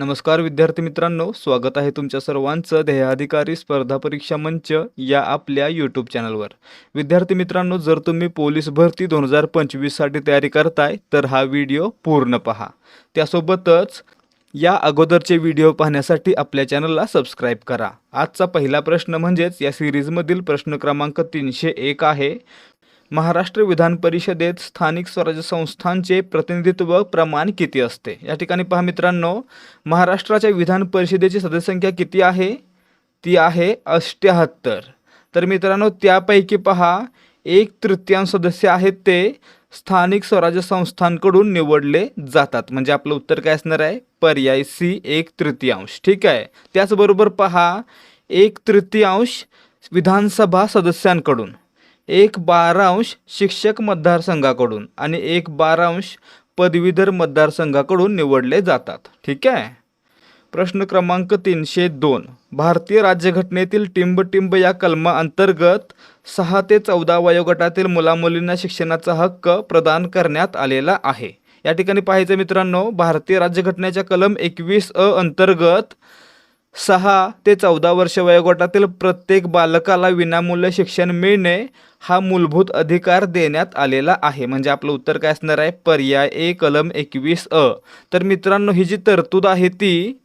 नमस्कार विद्यार्थी मित्रांनो स्वागत आहे तुमच्या सर्वांचं ध्येयाधिकारी स्पर्धा परीक्षा मंच या आपल्या यूट्यूब चॅनलवर विद्यार्थी मित्रांनो जर तुम्ही पोलीस भरती दोन हजार पंचवीससाठी तयारी करताय तर हा व्हिडिओ पूर्ण पहा. त्यासोबतच या अगोदरचे व्हिडिओ पाहण्यासाठी आपल्या चॅनलला सबस्क्राईब करा. आजचा पहिला प्रश्न म्हणजेच या सिरीजमधील प्रश्न क्रमांक तीनशे एक आहे महाराष्ट्र विधान परिषदेत स्थानिक स्वराज्य संस्थांचे प्रतिनिधित्व प्रमाण किती असते? या ठिकाणी पहा मित्रांनो महाराष्ट्राच्या विधान परिषदेची सदस्यसंख्या किती आहे? ती आहे अष्ट्याहत्तर. तर मित्रांनो त्यापैकी पहा एक तृतीयांश सदस्य आहेत ते स्थानिक स्वराज्य संस्थांकडून निवडले जातात. म्हणजे आपलं उत्तर काय असणार आहे? पर्याय सी एक तृतीयांश. ठीक आहे? त्याचबरोबर पहा एक तृतीयांश विधानसभा सदस्यांकडून. एक बारांश शिक्षक मतदारसंघाकडून आणि एक बारांश पदवीधर मतदारसंघाकडून निवडले जातात. ठीक आहे? प्रश्न क्रमांक तीनशे दोन. भारतीय राज्यघटनेतील टिंब या कलमाअंतर्गत सहा ते चौदा वयोगटातील मुलामुलींना शिक्षणाचा हक्क प्रदान करण्यात आलेला आहे. या ठिकाणी पाहायचं मित्रांनो भारतीय राज्यघटनेच्या कलम एकवीस अ अंतर्गत सहा ते चौदा वर्ष वयोगटातील प्रत्येक बालकाला विनामूल्य शिक्षण मिळणे हा मूलभूत अधिकार देण्यात आलेला आहे. म्हणजे आपलं उत्तर काय असणार आहे? पर्याय ए कलम एकवीस अ. तर मित्रांनो ही जी तरतूद आहे ती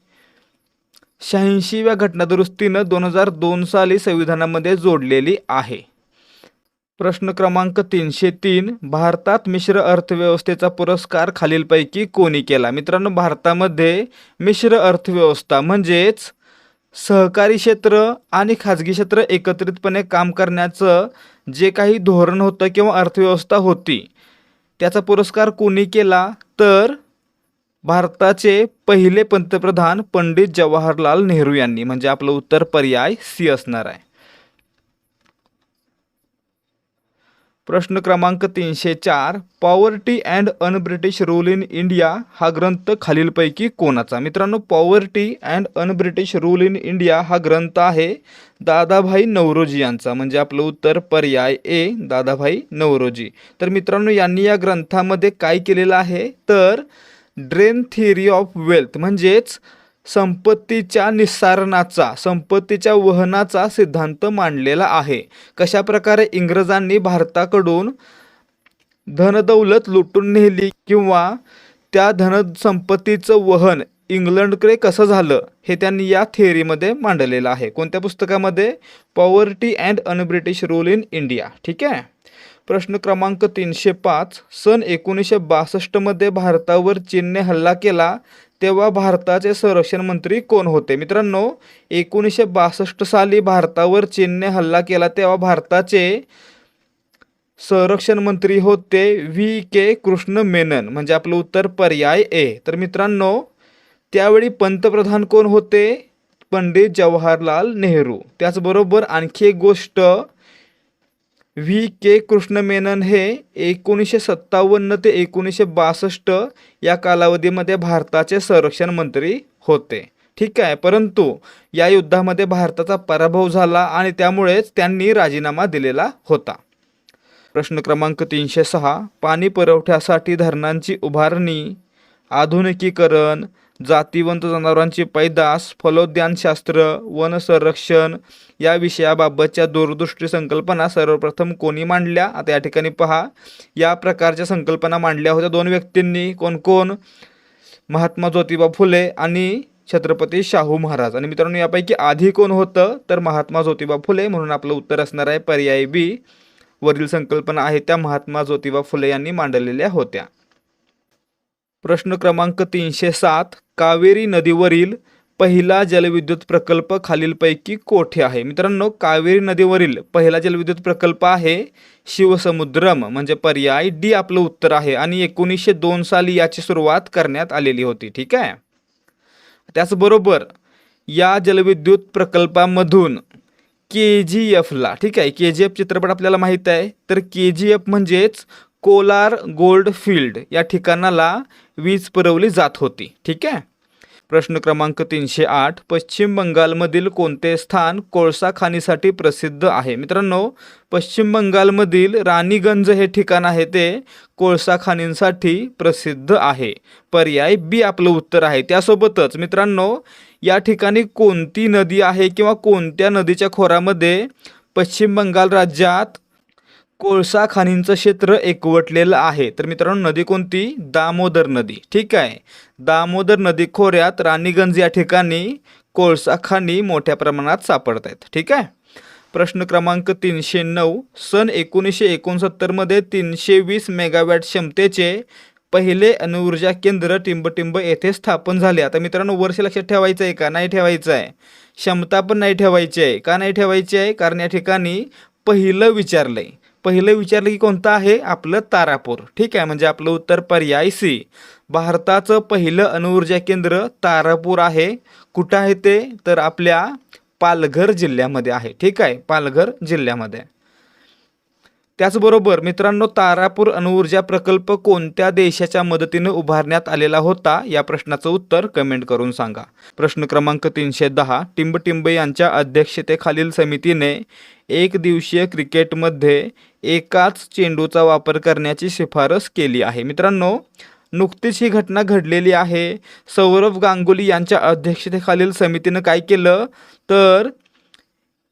शहाऐंशीव्या घटनादुरुस्तीनं दोन हजार दोन साली संविधानामध्ये जोडलेली आहे. प्रश्न क्रमांक तीनशे तीन भारतात मिश्र अर्थव्यवस्थेचा पुरस्कार खालीलपैकी कोणी केला? मित्रांनो भारतामध्ये मिश्र अर्थव्यवस्था म्हणजेच सहकारी क्षेत्र आणि खाजगी क्षेत्र एकत्रितपणे काम करण्याचं जे काही धोरण होतं किंवा अर्थव्यवस्था होती त्याचा पुरस्कार कोणी केला? तर भारताचे पहिले पंतप्रधान पंडित जवाहरलाल नेहरू यांनी. म्हणजे आपलं उत्तर पर्याय सी असणार आहे. प्रश्न क्रमांक तीनशे चार poverty and un-British rule in India हा ग्रंथ खालीलपैकी कोणाचा? मित्रांनो poverty and un-British rule in India हा ग्रंथ आहे दादाभाई नवरोजी यांचा. म्हणजे आपलं उत्तर पर्याय ए दादाभाई नवरोजी. तर मित्रांनो यांनी या ग्रंथामध्ये काय केलेलं आहे? तर ड्रेन थिअरी ऑफ वेल्थ म्हणजेच संपत्तीच्या निस्सारणाचा संपत्तीच्या वहनाचा सिद्धांत मांडलेला आहे. कशा प्रकारे इंग्रजांनी भारताकडून धनदौलत लुटून नेली किंवा त्या धनसंपत्तीचं वहन इंग्लंडकडे कसं झालं हे त्यांनी या थिअरीमध्ये मांडलेलं आहे. कोणत्या पुस्तकामध्ये? Poverty and un-British rule in India ठीक आहे? प्रश्न क्रमांक तीनशे पाच. सन एकोणीसशे बासष्टमध्ये भारतावर चीनने हल्ला केला. तेव्हा भारताचे संरक्षण मंत्री कोण होते? मित्रांनो एकोणीसशे बासष्ट साली भारतावर चीनने हल्ला केला तेव्हा भारताचे संरक्षण मंत्री होते व्ही. के. कृष्ण मेनन म्हणजे आपलं उत्तर पर्याय ए. तर मित्रांनो त्यावेळी पंतप्रधान कोण होते? पंडित जवाहरलाल नेहरू. त्याचबरोबर आणखी एक गोष्ट व्ही. के. कृष्ण मेनन हे एकोणीसशे सत्तावन्न ते एकोणीसशे बासष्ट या कालावधीमध्ये भारताचे संरक्षण मंत्री होते. ठीक आहे? परंतु या युद्धामध्ये भारताचा पराभव झाला आणि त्यामुळेच त्यांनी राजीनामा दिलेला होता. प्रश्न क्रमांक तीनशे सहा पाणी पुरवठ्यासाठी धरणांची उभारणी आधुनिकीकरण जातीवंत जनावरांची पैदास फलोद्यानशास्त्र वन संरक्षण या विषयाबाबतच्या दूरदृष्टी संकल्पना सर्वप्रथम कोणी मांडल्या? आता या ठिकाणी पहा. या प्रकारच्या संकल्पना मांडल्या होत्या दोन व्यक्तींनी. कोण कोण? महात्मा ज्योतिबा फुले आणि छत्रपती शाहू महाराज. आणि मित्रांनो यापैकी आधी कोण होतं? तर महात्मा ज्योतिबा फुले. म्हणून आपलं उत्तर असणार आहे पर्याय बी. वरील संकल्पना आहेत त्या महात्मा ज्योतिबा फुले यांनी मांडलेल्या होत्या. प्रश्न क्रमांक तीनशे सात कावेरी नदीवरील पहिला जलविद्युत प्रकल्प खालीलपैकी कोठे आहे? मित्रांनो कावेरी नदीवरील पहिला जलविद्युत प्रकल्प आहे शिवसमुद्रम म्हणजे पर्याय डी आपलं उत्तर आहे आणि एकोणीसशे दोन साली याची सुरुवात करण्यात आलेली होती ठीक आहे? त्याचबरोबर या जलविद्युत प्रकल्पामधून के जी एफला ठीक आहे? के जी एफ चित्रपट आपल्याला माहीत आहे. तर के जी एफ म्हणजेच कोलार गोल्ड फील्ड या ठिकाणाला वीज पुरवली जात होती. ठीक आहे? प्रश्न क्रमांक तीनशे आठ. पश्चिम बंगालमधील कोणते स्थान कोळसा खाणीसाठी प्रसिद्ध आहे? मित्रांनो पश्चिम बंगालमधील राणीगंज हे ठिकाण आहे ते कोळसा खाणींसाठी प्रसिद्ध आहे. पर्याय बी आपलं उत्तर आहे. त्यासोबतच मित्रांनो या ठिकाणी कोणती नदी आहे किंवा कोणत्या नदीच्या खोरामध्ये पश्चिम बंगाल राज्यात कोळसा खाणींचं क्षेत्र एकवटलेलं आहे. तर मित्रांनो नदी कोणती? दामोदर नदी. ठीक आहे? दामोदर नदी खोऱ्यात राणीगंज या ठिकाणी कोळसा खाणी मोठ्या प्रमाणात सापडत आहेत ठीक आहे? प्रश्न क्रमांक तीनशे नऊ सन एकोणीसशे एकोणसत्तरमध्ये तीनशे वीस मेगावॅट क्षमतेचे पहिले अणुऊर्जा केंद्र टिंबटिंब येथे स्थापन झाले. आता मित्रांनो वर्ष लक्षात ठेवायचं आहे का? नाही ठेवायचं आहे. क्षमता पण नाही ठेवायची आहे. का नाही ठेवायची आहे? कारण या ठिकाणी पहिलं विचारलं आहे पहिलं विचारलं की कोणतं आहे आपलं तारापूर? ठीक आहे म्हणजे आपलं उत्तर पर्याय सी. भारताचं पहिलं अणुऊर्जा केंद्र तारापूर आहे. कुठं आहे ते? तर आपल्या पालघर जिल्ह्यामध्ये आहे. ठीक आहे पालघर जिल्ह्यामध्ये. त्याचबरोबर मित्रांनो तारापूर अणुऊर्जा प्रकल्प कोणत्या देशाच्या मदतीने उभारण्यात आलेला होता? या प्रश्नाचं उत्तर कमेंट करून सांगा. प्रश्न क्रमांक तीनशे दहा. टिंबटिंब यांच्या अध्यक्षतेखालील समितीने एक दिवसीय क्रिकेटमध्ये एकाच चेंडूचा वापर करण्याची शिफारस केली आहे. मित्रांनो नुकतीच ही घटना घडलेली आहे. सौरभ गांगुली यांच्या अध्यक्षतेखालील समितीनं काय केलं? तर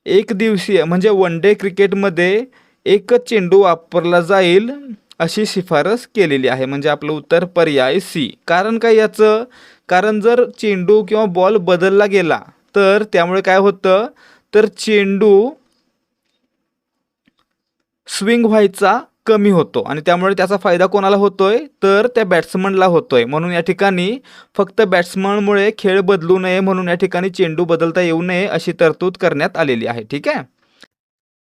एक दिवसीय म्हणजे वन डे क्रिकेटमध्ये एकच चेंडू वापरला जाईल अशी शिफारस केलेली आहे. म्हणजे आपलं उत्तर पर्याय सी. कारण काय याचं? कारण जर चेंडू किंवा बॉल बदलला गेला तर त्यामुळे काय होतं? तर चेंडू स्विंग व्हायचा कमी होतो आणि त्यामुळे त्याचा फायदा कोणाला होतोय? तर त्या बॅट्समनला होतोय. म्हणून या ठिकाणी फक्त बॅट्समनमुळे खेळ बदलू नये म्हणून या ठिकाणी चेंडू बदलता येऊ नये अशी तरतूद करण्यात आलेली आहे. ठीक आहे?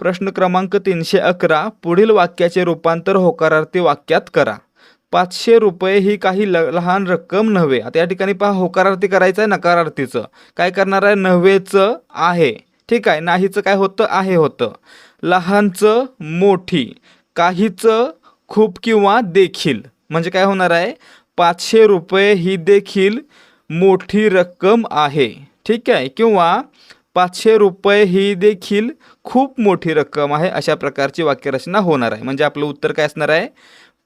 प्रश्न क्रमांक तीनशे अकरा पुढील वाक्याचे रूपांतर होकारार्थी वाक्यात करा. पाचशे रुपये ही काही ल लहान रक्कम नव्हे. आता या ठिकाणी पहा होकारार्थी करायचं आहे नकारार्थीचं. काय करणार आहे? नव्हेचं आहे. ठीक आहे नाहीचं काय होतं? आहे होतं. लहानचं मोठी काहीचं खूप किंवा देखील. म्हणजे काय होणार आहे? पाचशे रुपये ही देखील मोठी रक्कम आहे. ठीक आहे किंवा पाचशे रुपये ही देखील खूप मोठी रक्कम आहे अशा प्रकारची वाक्यरचना होणार आहे. म्हणजे आपलं उत्तर काय असणार आहे?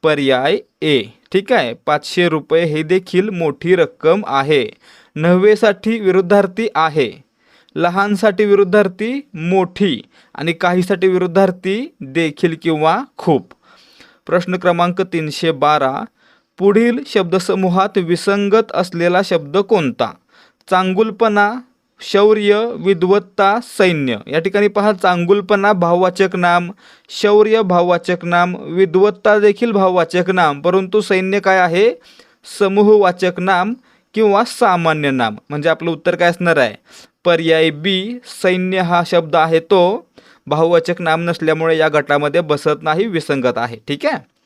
पर्याय ए ठीक आहे? पाचशे रुपये हे देखील मोठी रक्कम आहे. नव्वेसाठी विरुद्धार्थी आहे. लहानसाठी विरुद्धार्थी मोठी आणि काहीसाठी विरुद्धार्थी देखील किंवा खूप. प्रश्न क्रमांक तीनशे बारा. पुढील शब्दसमूहात विसंगत असलेला शब्द कोणता? चांगुलपणा शौर्य विद्वत्ता सैन्य. या ठिकाणी पहा चांगुलपणा भाववाचक नाम. शौर्य भाववाचक नाम. विद्वत्ता देखील भाववाचक नाम. परंतु सैन्य काय आहे? समूहवाचक नाम किंवा सामान्य नाम. म्हणजे आपलं उत्तर काय असणार आहे? पर्याय बी सैन्य हा शब्द आहे तो. भाववाचक नाम नसल्यामुळे या गटामध्ये बसत नाही विसंगत आहे. ठीक आहे?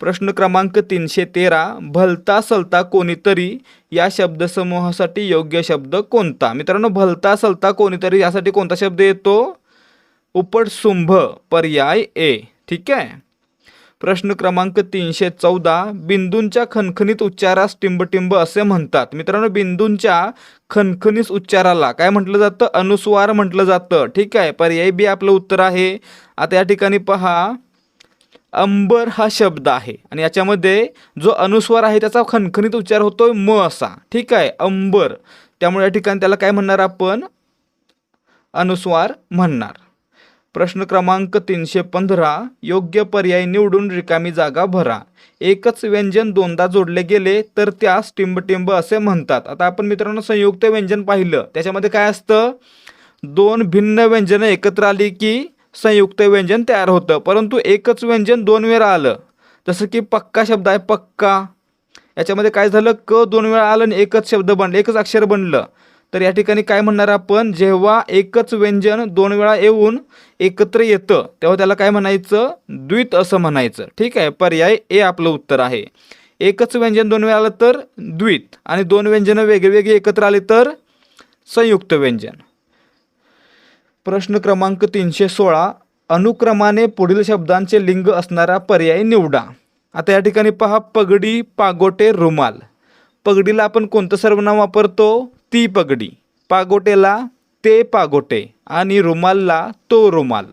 प्रश्न क्रमांक तीनशे तेरा भलता सलता कोणीतरी या शब्दसमूहासाठी योग्य शब्द कोणता? मित्रांनो भलता सलता कोणीतरी यासाठी कोणता शब्द येतो? उपटसुंभ पर्याय ए. ठीक आहे? प्रश्न क्रमांक तीनशे चौदा बिंदूंच्या खणखणीत उच्चारास टिंबटिंब असे म्हणतात. मित्रांनो बिंदूंच्या खणखणीत उच्चाराला काय म्हटलं जातं? अनुस्वार म्हटलं जातं. ठीक आहे? पर्याय बी आपलं उत्तर आहे. आता या ठिकाणी पहा. अंबर हा शब्द आहे. आणि याच्यामध्ये जो अनुस्वार आहे त्याचा खणखणीत उच्चार होतोय म असा. ठीक आहे? अंबर. त्यामुळे या ठिकाणी त्याला काय म्हणणार आपण? अनुस्वार म्हणणार. प्रश्न क्रमांक तीनशे पंधरा. योग्य पर्याय निवडून रिकामी जागा भरा. एकच व्यंजन दोनदा जोडले गेले तर त्यास टिंबटिंब असे म्हणतात. आता आपण मित्रांनो संयुक्त व्यंजन पाहिलं. त्याच्यामध्ये काय असतं? दोन भिन्न व्यंजनं एकत्र आली की संयुक्त व्यंजन तयार होतं. परंतु एकच व्यंजन दोन वेळा आलं. जसं की पक्का शब्द आहे पक्का. याच्यामध्ये काय झालं? क दोन वेळा आलं आणि एकच शब्द बनलं. एकच अक्षर बनलं. तर या ठिकाणी काय म्हणणार आपण? जेव्हा एकच व्यंजन दोन वेळा येऊन एकत्र येतं तेव्हा त्याला काय म्हणायचं? द्वित असं म्हणायचं. ठीक आहे? पर्याय ए आपलं उत्तर आहे. एकच व्यंजन दोन वेळा आलं तर द्वित आणि दोन व्यंजनं वेगळेवेगळे एकत्र आले तर संयुक्त व्यंजन. प्रश्न क्रमांक तीनशे सोळा अनुक्रमाने पुढील शब्दांचे लिंग असणारा पर्याय निवडा. आता या ठिकाणी पहा पगडी पागोटे रुमाल. पगडीला आपण कोणतं सर्वनाम वापरतो? ती पगडी. पागोटेला ते पागोटे आणि रुमालला तो रुमाल.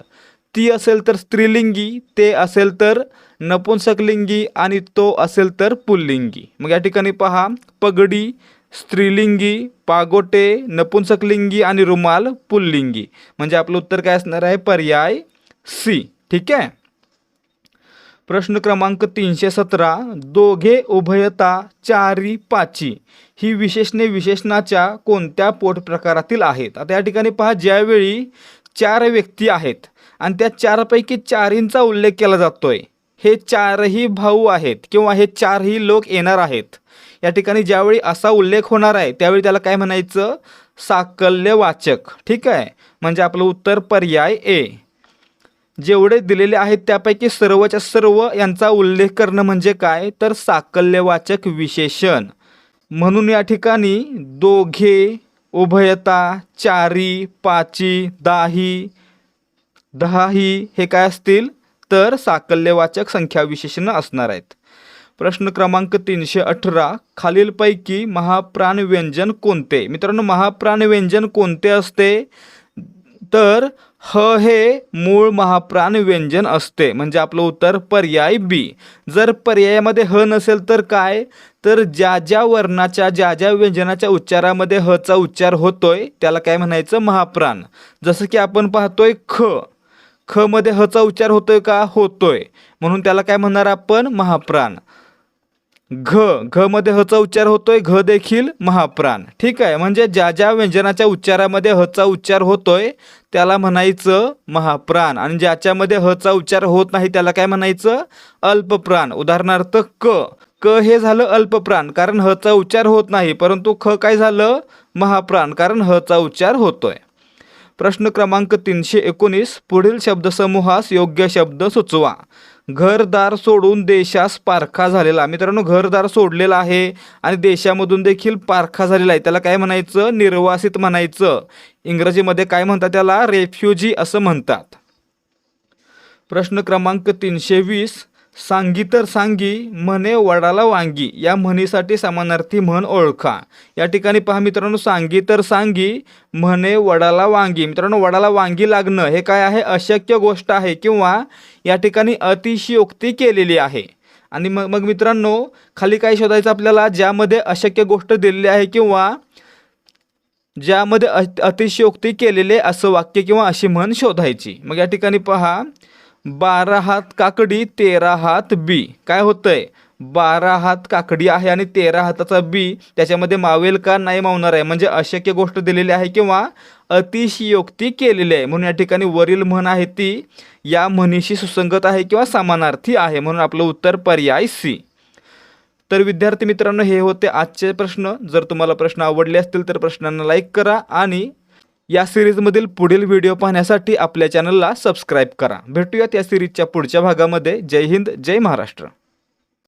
ती असेल तर स्त्रीलिंगी ते असेल तर नपुंसकलिंगी आणि तो असेल तर पुल्लिंगी. मग या ठिकाणी पहा पगडी स्त्रीलिंगी पागोटे नपुंसकलिंगी आणि रुमाल पुल्लिंगी. म्हणजे आपलं उत्तर काय असणार आहे? पर्याय सी. ठीक आहे? प्रश्न क्रमांक तीनशे सतरा दोघे उभयता चारी पाची. ही विशेषणे विशेषणाच्या कोणत्या पोट प्रकारातील आहेत? आता या ठिकाणी पहा ज्यावेळी चार व्यक्ती आहेत आणि त्या चारपैकी चारींचा उल्लेख केला जातोय हे चारही भाऊ आहेत किंवा हे चारही लोक येणार आहेत. या ठिकाणी ज्यावेळी असा उल्लेख होणार आहे त्यावेळी त्याला काय म्हणायचं? साकल्यवाचक. ठीक आहे? म्हणजे आपलं उत्तर पर्याय ए जेवढे दिलेले आहेत त्यापैकी सर्वच्या सर्व यांचा उल्लेख करणं म्हणजे काय? तर साकल्यवाचक विशेषण. म्हणून या ठिकाणी दोघे उभयता चारी पाची दाही दहाही हे काय असतील? तर साकल्यवाचक संख्या विशेषणं असणार आहेत. प्रश्न क्रमांक तीनशे अठरा. खालीलपैकी महाप्राण व्यंजन कोणते? मित्रांनो महाप्राण व्यंजन कोणते असते? तर ह हे मूळ महाप्राण व्यंजन असते. म्हणजे आपलं उत्तर पर्याय बी. जर पर्यायामध्ये ह नसेल तर काय? तर ज्या ज्या वर्णाच्या ज्या ज्या व्यंजनाच्या उच्चारामध्ये हचा उच्चार होतोय त्याला काय म्हणायचं? महाप्राण. जसं की आपण पाहतोय ख. ख मध्ये हचा उच्चार होतोय का? होतोय. म्हणून त्याला काय म्हणणार आपण? महाप्राण. घ घ मध्ये हचा उच्चार होतोय घ देखील महाप्राण. ठीक आहे? म्हणजे ज्या ज्या व्यंजनाच्या उच्चारामध्ये हचा उच्चार होतोय त्याला म्हणायचं महाप्राण. आणि ज्याच्यामध्ये हचा उच्चार होत नाही त्याला काय म्हणायचं? अल्पप्राण. उदाहरणार्थ क. क हे झालं अल्पप्राण कारण हचा उच्चार होत नाही परंतु ख काय झालं? महाप्राण कारण हचा उच्चार होतोय. प्रश्न क्रमांक तीनशे एकोणीस पुढील शब्दसमूहास योग्य शब्द सुचवा. घरदार सोडून देशास पारखा झालेला. मित्रांनो घरदार सोडलेला आहे आणि देशामधून देखील पारखा झालेला आहे. त्याला काय म्हणायचं? निर्वासित म्हणायचं. इंग्रजीमध्ये काय म्हणतात त्याला? रेफ्युजी असं म्हणतात. प्रश्न क्रमांक तीनशे वीस. सांगी तर सांगी म्हणे वडाला वांगी या म्हणीसाठी समानार्थी म्हण ओळखा. या ठिकाणी पहा मित्रांनो सांगी तर सांगी म्हणे वडाला वांगी. मित्रांनो वडाला वांगी लागणं हे काय आहे? अशक्य गोष्ट आहे किंवा या ठिकाणी अतिशयोक्ती केलेली आहे. आणि मग मग मित्रांनो खाली काय शोधायचं आपल्याला? ज्यामध्ये अशक्य गोष्ट दिलेली आहे किंवा ज्यामध्ये अतिशयोक्ती केलेले असं वाक्य किंवा अशी म्हण शोधायची. मग या ठिकाणी पहा बारा हात काकडी तेरा हात बी. काय होतंय? बारा हात काकडी आहे आणि तेरा हाताचा बी. त्याच्यामध्ये मावेल का नाही मावणार आहे? म्हणजे अशक्य गोष्ट दिलेली आहे किंवा अतिशयोक्ती केलेली आहे. म्हणून या ठिकाणी वरील म्हण आहे ती या म्हणीशी सुसंगत आहे किंवा समानार्थी आहे. म्हणून आपलं उत्तर पर्याय सी. तर विद्यार्थी मित्रांनो हे होते आजचे प्रश्न. जर तुम्हाला प्रश्न आवडले असतील तर प्रश्नांना लाईक करा आणि या सिरीजमधील पुढील व्हिडिओ पाहण्यासाठी आपल्या चॅनलला सबस्क्राईब करा. भेटूयात या सिरीजच्या पुढच्या भागामध्ये. जय हिंद जय महाराष्ट्र.